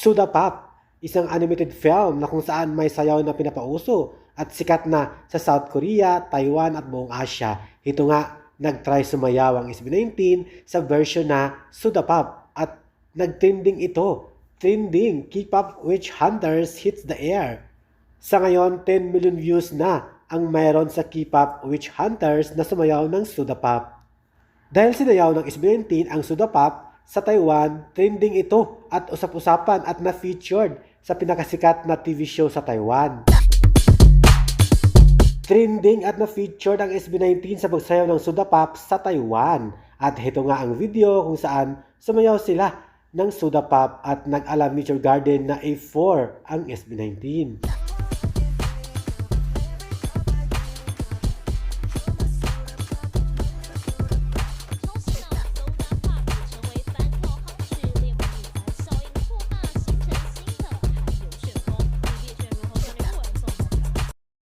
Suda Pop, isang animated film na kung saan may sayaw na pinapauso at sikat na sa South Korea, Taiwan at buong Asia. Ito nga, nag-try sumayaw ang SB19 sa version na Suda Pop at nag-trending ito. Trending, K-pop Witch Hunters hits the air. Sa ngayon, 10 million views na ang mayroon sa K-pop Witch Hunters na sumayaw ng Suda Pop. Dahil sinayaw ng SB19 ang Suda Pop, sa Taiwan, trending ito at usap-usapan at na-featured sa pinakasikat na TV show sa Taiwan. Trending at na-featured ang SB19 sa pagsayaw ng Suda Pop sa Taiwan. At ito nga ang video kung saan sumayaw sila ng Suda Pop at nag-ala Meteor Garden na A4 ang SB19.